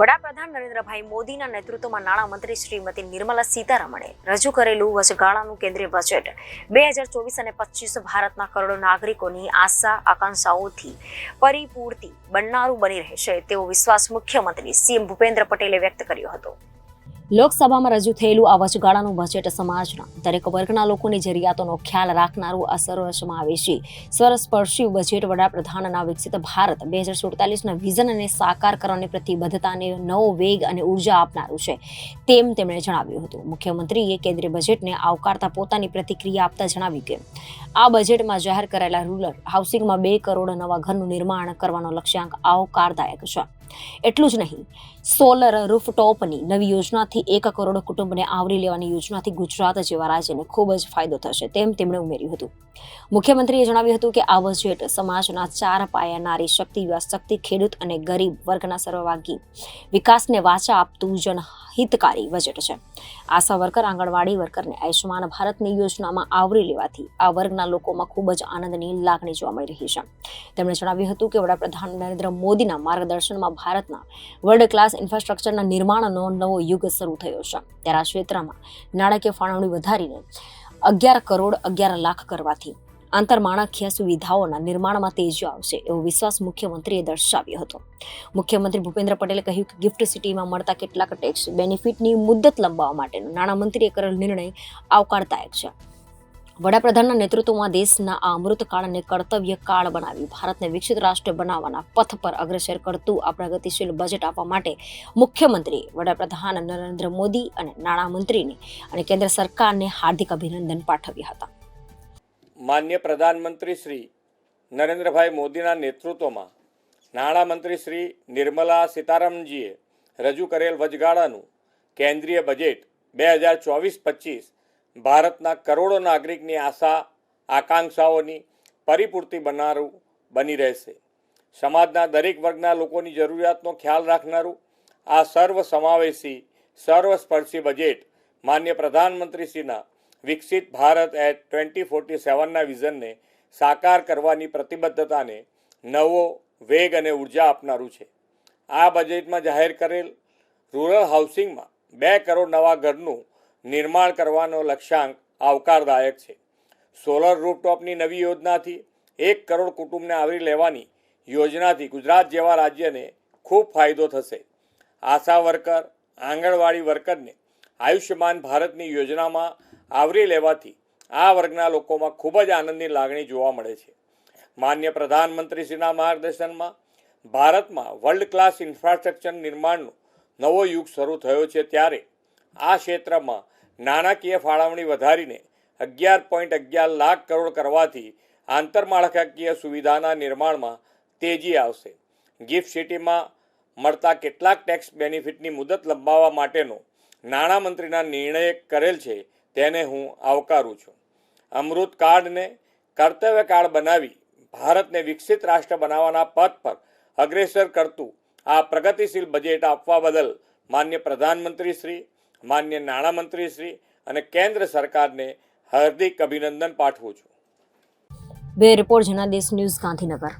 વડાપ્રધાન નરેન્દ્રભાઈ મોદીના નેતૃત્વમાં નાણામંત્રી શ્રીમતી નિર્મલા સીતારમણે રજૂ કરેલું વચગાળાનું કેન્દ્રીય બજેટ બે હજાર ચોવીસ અને પચીસ ભારતના કરોડો નાગરિકોની આશા, આકાંક્ષાઓથી પરિપૂર્તિ બનનારું બની રહેશે તેવો વિશ્વાસ મુખ્યમંત્રી સીએમ ભૂપેન્દ્ર પટેલે વ્યક્ત કર્યો હતો. લોકસભામાં રજૂ થયેલું આ વચગાળાનું બજેટ સમાજના દરેક વર્ગના લોકોની જરૂરિયાતોનો ખ્યાલ રાખનારું આ સર્વસમાવેશી સ્વરસ્પર્શી બજેટ વડાપ્રધાનના વિકસિત ભારત બે હજાર સુડતાલીસના વિઝન અને સાકાર કરવાની પ્રતિબદ્ધતાને નવો વેગ અને ઊર્જા આપનારું છે, તેમ તેમણે જણાવ્યું હતું. મુખ્યમંત્રીએ કેન્દ્રીય બજેટને આવકારતા પોતાની પ્રતિક્રિયા આપતા જણાવ્યું કે, આ બજેટમાં જાહેર કરાયેલા રૂરલ હાઉસિંગમાં બે કરોડ નવા ઘરનું નિર્માણ કરવાનો લક્ષ્યાંક આવકારદાયક છે. એટલું જ નહીં. સોલર રૂફટોપની નવી યોજનાથી એક કરોડ કુટુંબને આવરી લેવાની યોજનાથી ગુજરાત જેવા રાજ્યને ખૂબ જ ફાયદો થશે તેમ તેમણે ઉમેર્યું હતું. મુખ્યમંત્રીએ જણાવ્યું હતું કે આ બજેટ સમાજના ચાર પાયા નારી શક્તિ યુવા શક્તિ, ખેડૂત અને ગરીબ વર્ગના સર્વવાગી વિકાસને વાચા આપતું જનહિતકારી બજેટ છે. આશા વર્કર, આંગણવાડી વર્કરને આયુષ્યમાન ભારતની યોજનામાં આવરી લેવાથી આ વર્ગના લોકોમાં ખૂબ જ આનંદની લાગણી જોવા મળી રહી છે. તેમણે જણાવ્યું હતું કે વડાપ્રધાન નરેન્દ્ર મોદીના માર્ગદર્શનમાં ભારતના વર્લ્ડ ક્લાસ ઇન્ફ્રાસ્ટ્રક્ચરના નિર્માણનો નવો યુગ શરૂ થયો છે. ત્યારે આ ક્ષેત્રમાં નાણાકીય ફાળવણી વધારીને અગિયાર કરોડ અગિયાર લાખ કરવાથી આંતરમાળાકીય સુવિધાઓના નિર્માણમાં તેજી આવશે એવો વિશ્વાસ મુખ્યમંત્રીએ દર્શાવ્યો હતો. મુખ્યમંત્રી ભૂપેન્દ્ર પટેલે કહ્યું કે ગિફ્ટ સિટીમાં મળતા કેટલાક ટેક્સ બેનિફિટની મુદ્દત લંબાવવા માટેનો નાણામંત્રીએ કરેલ નિર્ણય આવકારદાયક છે. વડાપ્રધાનના નેતૃત્વમાં દેશના આ અમૃતકાળને કર્તવ્ય કાળ બનાવી ભારતને વિકસિત રાષ્ટ્ર બનાવવાના પથ પર અગ્રસર કરતું આ પ્રગતિશીલ બજેટ આપવા માટે મુખ્યમંત્રીએ વડાપ્રધાન નરેન્દ્ર મોદી અને નાણામંત્રીને અને કેન્દ્ર સરકારને હાર્દિક અભિનંદન પાઠવ્યા હતા. માન્ય પ્રધાનમંત્રી શ્રી નરેન્દ્રભાઈ મોદીના નેતૃત્વમાં નાણામંત્રી શ્રી નિર્મલા સીતારામનજીએ રજૂ કરેલ વચગાળાનું કેન્દ્રીય બજેટ બે હજાર ચોવીસ પચીસ ભારતના કરોડો નાગરિકની આશા, આકાંક્ષાઓની પરિપૂર્તિ બનારું, બની રહેશે. સમાજના દરેક વર્ગના લોકોની જરૂરિયાતનો ખ્યાલ રાખનારું આ સર્વ સમાવેશી સર્વસ્પર્શી બજેટ માન્ય પ્રધાનમંત્રીશ્રીના Viksit Bharat at twenty forty સેવનના વિઝનને સાકાર કરવાની પ્રતિબદ્ધતાને નવો વેગ અને ઊર્જા આપનારું છે. આ બજેટમાં જાહેર કરેલ રૂરલ હાઉસિંગમાં બે કરોડ નવા ઘરનું નિર્માણ કરવાનો લક્ષ્યાંક આવકારદાયક છે. સોલર રૂફટોપની નવી યોજનાથી એક કરોડ કુટુંબને આવરી લેવાની યોજનાથી ગુજરાત જેવા રાજ્યને ખૂબ ફાયદો થશે. આશા વર્કર, આંગણવાડી વર્કરને આયુષ્યમાન ભારતની યોજનામાં આવરી લેવાથી આ વર્ગના લોકોમાં ખૂબ જ આનંદની લાગણી જોવા મળે છે. માન્ય પ્રધાનમંત્રીશ્રીના માર્ગદર્શનમાં ભારતમાં વર્લ્ડ ક્લાસ ઇન્ફ્રાસ્ટ્રક્ચર નિર્માણનો નવો યુગ શરૂ થયો છે ત્યારે આ ક્ષેત્રમાં નાણાકીય ફાળવણી વધારીને અગિયાર પોઈન્ટ અગિયાર લાખ કરોડ કરવાથી આંતરમાળખાકીય સુવિધાના નિર્માણમાં તેજી આવશે. ગિફ્ટ સિટીમાં મળતા કેટલાક ટેક્સ બેનિફિટની મુદત લંબાવવા માટેનો નાણામંત્રીના નિર્ણય કરેલ છે તેને હું આવકારું છું. અમૃત કાર્ડને કર્તવ્ય કાર્ડ બનાવી ભારતને વિકસિત રાષ્ટ્ર બનાવવાના પથ પર અગ્રેસર કરતું આ પ્રગતિશીલ બજેટ આપવા બદલ માન્ય પ્રધાનમંત્રી શ્રી, માન્ય નાણામંત્રી શ્રી અને કેન્દ્ર સરકારને હાર્દિક અભિનંદન પાઠવું છું. બે રિપોર્ટ, જનાદેશ ન્યૂઝ ગાંધીનગર.